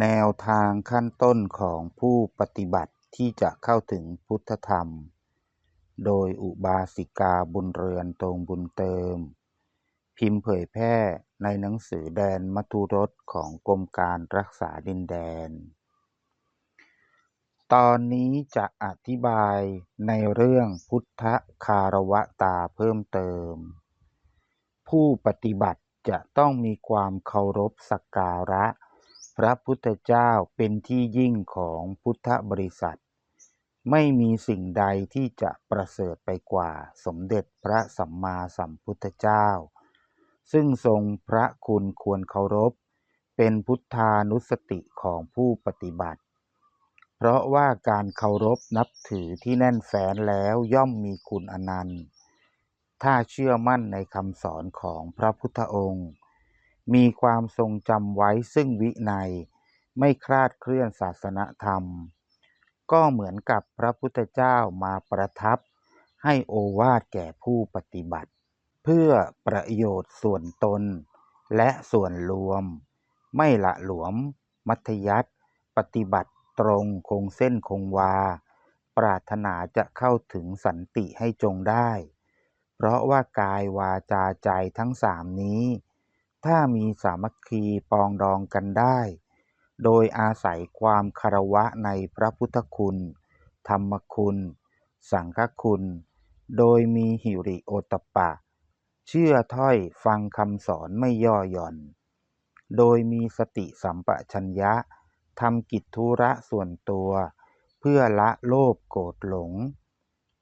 แนวทางขั้นต้นของผู้ปฏิบัติที่จะเข้าถึงพุทธธรรม โดยอุบาสิกาบุญเรือนตรงบุญเติม พิมพ์เผยแพร่ในหนังสือแดนมัทุรสของกรมการรักษาดินแดน ตอนนี้จะอธิบายในเรื่องพุทธคารวตาเพิ่มเติม ผู้ปฏิบัติจะต้องมีความเคารพสักการะ พระพุทธเจ้าเป็นที่ยิ่งของพุทธบริษัท ไม่มีสิ่งใดที่จะประเสริฐไปกว่าสมเด็จพระสัมมาสัมพุทธเจ้า ซึ่งทรงพระคุณควรเคารพ เป็นพุทธานุสติของผู้ปฏิบัติ เพราะว่าการเคารพนับถือที่แน่นแฟ้นแล้วย่อมมีคุณอนันต์ ถ้าเชื่อมั่นในคำสอนของพระพุทธองค์ มีความทรงจำไว้ซึ่งวินัย ไม่คลาดเคลื่อนศาสนธรรม ก็เหมือนกับพระพุทธเจ้ามาประทับ ให้โอวาทแก่ผู้ปฏิบัติ เพื่อประโยชน์ส่วนตน และส่วนรวม ไม่ละหลวม มัธยัติปฏิบัติตรงคงเส้นคงวา ปรารถนาจะเข้าถึงสันติให้จงได้ เพราะว่ากายวาจาใจทั้งสามนี้ ถ้ามีสามัคคีปองดองกันได้ โดยอาศัยความคารวะในพระพุทธคุณ ธรรมคุณ สังฆคุณ โดยมีหิริโอตปะ เชื่อถ้อยฟังคำสอนไม่ย่อหย่อน โดยมีสติสัมปชัญญะทำกิจธุระส่วนตัว เพื่อละโลภโกรธหลง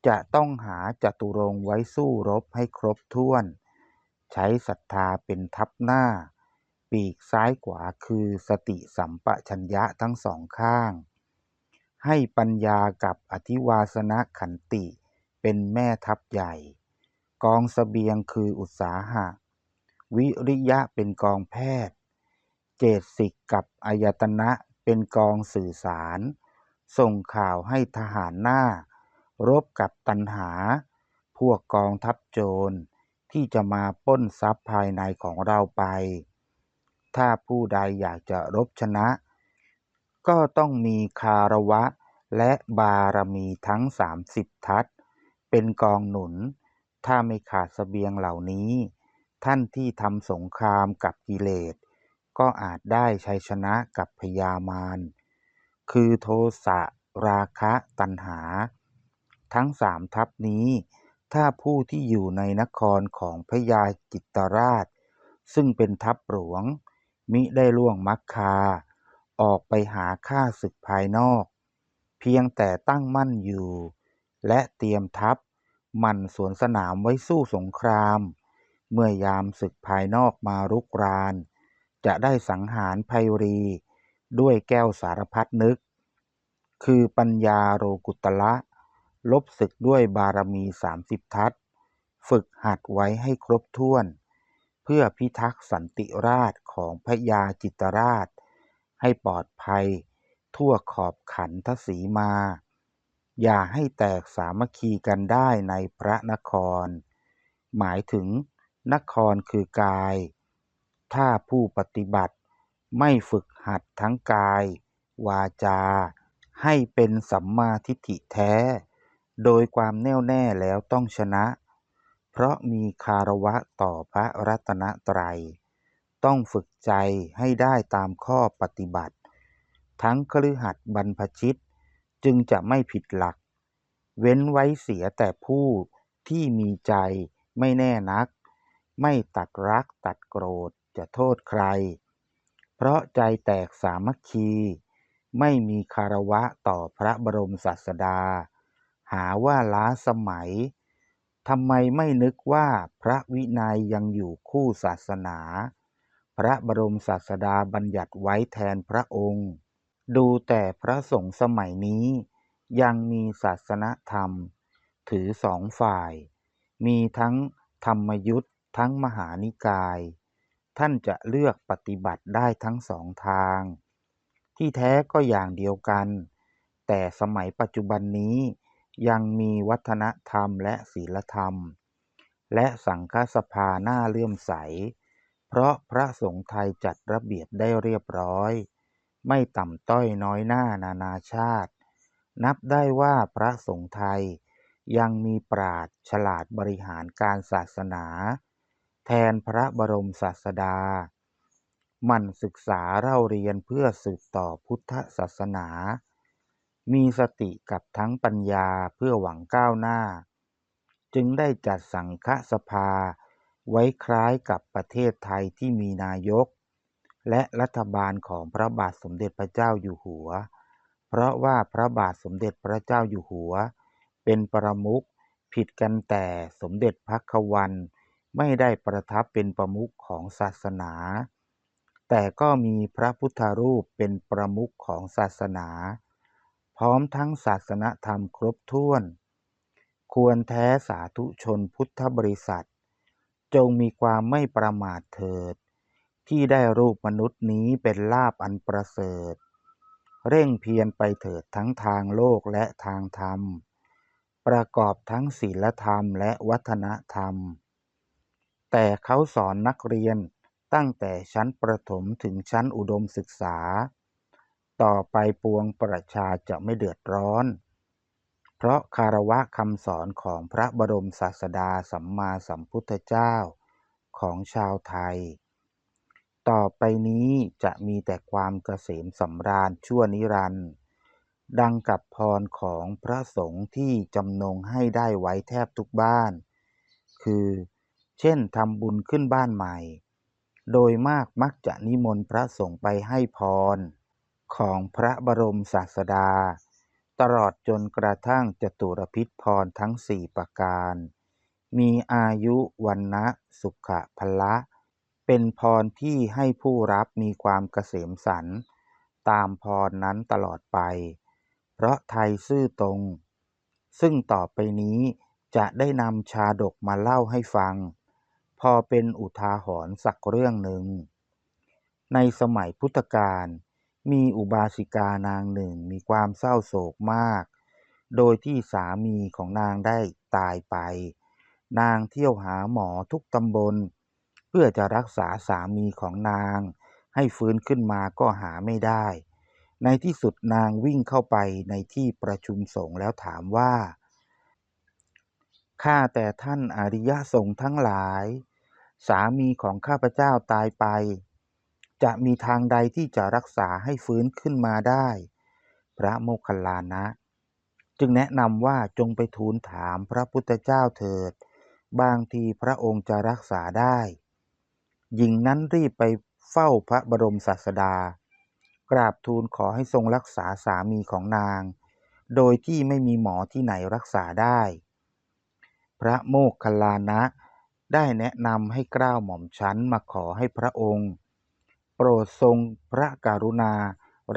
จะต้องหาจตุรงไว้สู้รบให้ครบถ้วน ใช้ศรัทธาเป็นทัพหน้า ปีกซ้ายขวาคือสติสัมปชัญญะทั้งสองข้าง ให้ปัญญากับอธิวาสนขันติเป็นแม่ทัพใหญ่ กองสเสบียงคืออุตสาหะ วิริยะเป็นกองแพทย์ เจตสิกกับอายตนะเป็นกองสื่อสาร ส่งข่าวให้ทหารหน้า รบกับตันหา พวกกองทัพโจร ที่จะมาป้นทรัพย์ภายในของเราไป ถ้าผู้ใดอยากจะรบชนะ ก็ต้องมีคารวะและบารมีทั้งสามสิบทัศเป็นกองหนุน ถ้าไม่ขาดสเสบียงเหล่านี้ ท่านที่ทำสงครามกับกิเลส ก็อาจได้ชัยชนะกับพยามาร คือโทสะราคะตัณหา ทั้งสามทัพนี้ ถ้าผู้ที่อยู่ในนครของพระยาจิตรราช ซึ่งเป็นทัพหลวง มิได้ล่วงมักคา ออกไปหาข้าศึกภายนอก เพียงแต่ตั้งมั่นอยู่ และเตรียมทัพมันสวนสนามไว้สู้สงคราม เมื่อยามศึกภายนอกมารุกราน จะได้สังหารไพรี ด้วยแก้วสารพัดนึก คือปัญญาโรกุตละ ลบศึกด้วยบารมีสามสิบทัศฝึกหัดไว้ให้ครบถ้วน เพื่อพิทักษ์สันติราชของพระยาจิตรราช ให้ปลอดภัย ทั่วขอบขันทศีมา อย่าให้แตกสามัคคีกันได้ในพระนคร หมายถึงนครคือกาย ถ้าผู้ปฏิบัติไม่ฝึกหัดทั้งกาย วาจา ให้เป็นสัมมาทิฏฐิแท้ โดยความแน่วแน่แล้วต้องชนะ เพราะมีคารวะต่อพระรัตนตรัย ต้องฝึกใจให้ได้ตามข้อปฏิบัติ ทั้งคฤหัสถ์บรรพชิตจึงจะไม่ผิดหลัก เว้นไว้เสียแต่ผู้ที่มีใจไม่แน่นัก ไม่ตัดรักตัดโกรธจะโทษใคร เพราะใจแตกสามัคคี ไม่มีคารวะต่อพระบรมศาสดา หาว่าล้าสมัยทำไมไม่นึกว่าพระวินัยยังอยู่คู่ศาสนา พระบรมศาสดาบัญญัติไว้แทนพระองค์ ดูแต่พระสงฆ์สมัยนี้ ยังมีศาสนธรรม ถือสองฝ่าย มีทั้งธรรมยุทธ์ทั้งมหานิกาย ท่านจะเลือกปฏิบัติได้ทั้งสองทาง ที่แท้ก็อย่างเดียวกัน แต่สมัยปัจจุบันนี้ ยังมีวัฒนธรรมและศีลธรรม และสังฆสภาหน้าเลื่อมใส เพราะพระสงฆ์ไทยจัดระเบียบได้เรียบร้อย ไม่ต่ำต้อยน้อยหน้านานาชาติ นับได้ว่าพระสงฆ์ไทยยังมีปราชญ์ฉลาดบริหารการศาสนา แทนพระบรมศาสดา มันศึกษาเล่าเรียนเพื่อสืบต่อพุทธศาสนา มีสติกับทั้งปัญญาเพื่อหวังก้าวหน้า จึงได้จัดสังฆสภา ไว้คล้ายกับประเทศไทยที่มีนายก และรัฐบาลของพระบาทสมเด็จพระเจ้าอยู่หัว เพราะว่าพระบาทสมเด็จพระเจ้าอยู่หัว เป็นประมุขผิดกันแต่สมเด็จพระควันไม่ได้ประทับเป็นประมุขของศาสนา แต่ก็มีพระพุทธรูปเป็นประมุขของศาสนา พร้อมทั้งศาสนธรรมครบถ้วน ควรแท้สาธุชนพุทธบริษัท จงมีความไม่ประมาทเถิด ที่ได้รูปมนุษย์นี้เป็นลาบอันประเสริฐ เร่งเพียรไปเถิดทั้งทางโลกและทางธรรม ประกอบทั้งศีลธรรมและวัฒนธรรม แต่เขาสอนนักเรียนตั้งแต่ชั้นประถมถึงชั้นอุดมศึกษา ต่อไปปวงประชาจะไม่เดือดร้อน เพราะคารวะคำสอนของพระบรมศาสดาสัมมาสัมพุทธเจ้าของชาวไทย ต่อไปนี้จะมีแต่ความเกษมสำราญชั่วนิรันดร์ดังกับพรของพระสงฆ์ที่จำนงให้ได้ไว้แทบทุกบ้าน คือ เช่นทำบุญขึ้นบ้านใหม่ โดยมากมักจะนิมนต์พระสงฆ์ไปให้พร ของพระบรมศาสดา ตลอดจนกระทั่งจตุรพิธพรทั้งสี่ประการ มีอายุวันนะสุขะพละ เป็นพรที่ให้ผู้รับมีความเกษมสันต์ตามพรนั้นตลอดไป เพราะไทยซื่อตรง ซึ่งต่อไปนี้จะได้นำชาดกมาเล่าให้ฟัง พอเป็นอุทาหรณ์สักเรื่องหนึ่ง ในสมัยพุทธกาล มีอุบาสิกานางหนึ่งมีความเศร้าโศกมาก โดยที่สามีของนางได้ตายไป นางเที่ยวหาหมอทุกตำบล เพื่อจะรักษาสามีของนาง ให้ฟื้นขึ้นมาก็หาไม่ได้ ในที่สุดนางวิ่งเข้าไปในที่ประชุมสงฆ์แล้วถามว่า ข้าแต่ท่านอริยสงฆ์ทั้งหลาย สามีของข้าพเจ้าตายไป จะมีทางใดที่จะรักษาให้ฟื้นขึ้นมาได้ พระโมคคัลลานะ จึงแนะนำว่าจงไปทูลถามพระพุทธเจ้าเถิด บางทีพระองค์จะรักษาได้ หญิงนั้นรีบไปเฝ้าพระบรมศาสดา กราบทูลขอให้ทรงรักษาสามีของนาง โดยที่ไม่มีหมอที่ไหนรักษาได้ พระโมคคัลลานะได้แนะนำให้กล้าวหม่อมชั้นมาขอให้พระองค์ โปรดทรงพระกรุณา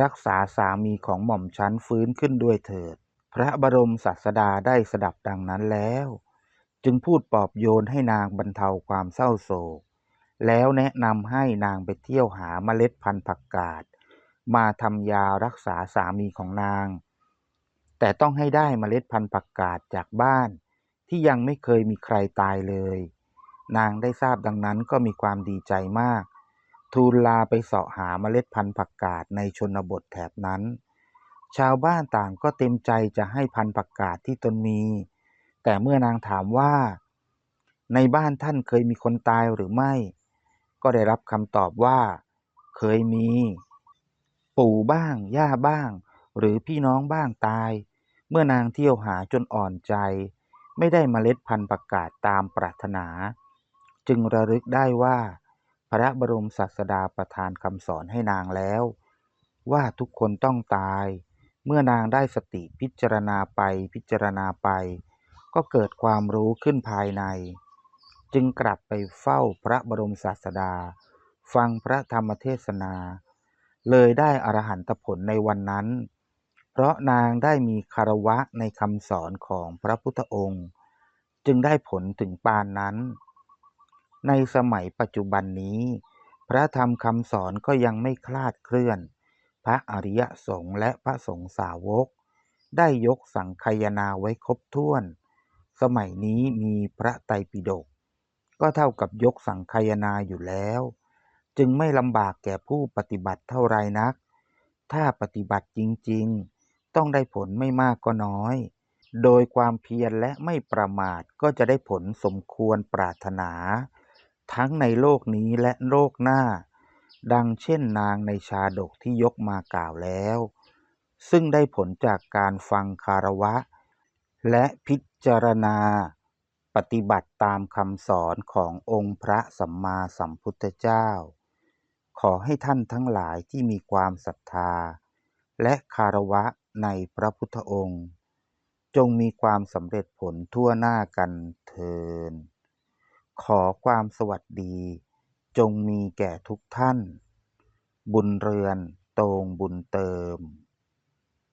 รักษาสามีของหม่อมชั้นฟื้นขึ้นด้วยเถิด พระบรมศาสดาได้สดับดังนั้นแล้ว จึงพูดปลอบโยนให้นางบรรเทาความเศร้าโศก แล้วแนะนำให้นางไปเที่ยวหาเมล็ดพันธุ์ผักกาดมาทำยารักษาสามีของนาง แต่ต้องให้ได้เมล็ดพันธุ์ผักกาดจากบ้านที่ยังไม่เคยมีใครตายเลย นางได้ทราบดังนั้นก็มีความดีใจมาก ทูลลาไปเสาะหาเมล็ดพันธุ์ผักกาดในชนบทแถบนั้น ชาวบ้านต่างก็เต็มใจจะให้พันธุ์ผักกาดที่ตนมี แต่เมื่อนางถามว่า ในบ้านท่านเคยมีคนตายหรือไม่ ก็ได้รับคำตอบว่า เคยมี ปู่บ้าง ย่าบ้าง หรือพี่น้องบ้างตาย เมื่อนางเที่ยวหาจนอ่อนใจ ไม่ได้เมล็ดพันธุ์ผักกาดตามปรารถนา จึงระลึกได้ว่า พระบรมศาสดาประทานคำสอนให้นางแล้ว ว่าทุกคนต้องตาย เมื่อนางได้สติพิจารณาไปพิจารณาไป ก็เกิดความรู้ขึ้นภายใน จึงกลับไปเฝ้าพระบรมศาสดา ฟังพระธรรมเทศนา เลยได้อรหันตผลในวันนั้น เพราะนางได้มีคารวะในคำสอนของพระพุทธองค์ จึงได้ผลถึงปานนั้น ในสมัยปัจจุบันนี้ พระธรรมคำสอนก็ยังไม่คลาดเคลื่อน พระอริยสงฆ์และพระสงฆ์สาวก ได้ยกสังคายนาไว้ครบถ้วน สมัยนี้มีพระไตรปิฎกก็เท่ากับยกสังคายนาอยู่แล้ว จึงไม่ลำบากแก่ผู้ปฏิบัติเท่าไรนัก ถ้าปฏิบัติจริง ๆ ต้องได้ผลไม่มากก็น้อย โดยความเพียรและไม่ประมาทก็จะได้ผลสมควรปรารถนา ทั้งในโลกนี้และโลกหน้า ดังเช่นนางในชาดกที่ยกมากล่าวแล้ว ซึ่งได้ผลจากการฟังคารวะ และพิจารณา ปฏิบัติตามคำสอนขององค์พระสัมมาสัมพุทธเจ้า ขอให้ท่านทั้งหลายที่มีความศรัทธา และคารวะในพระพุทธองค์ จงมีความสำเร็จผลทั่วหน้ากันเทิน ขอความสวัสดี จงมีแก่ทุกท่าน บุญเรือน โตงบุญเติม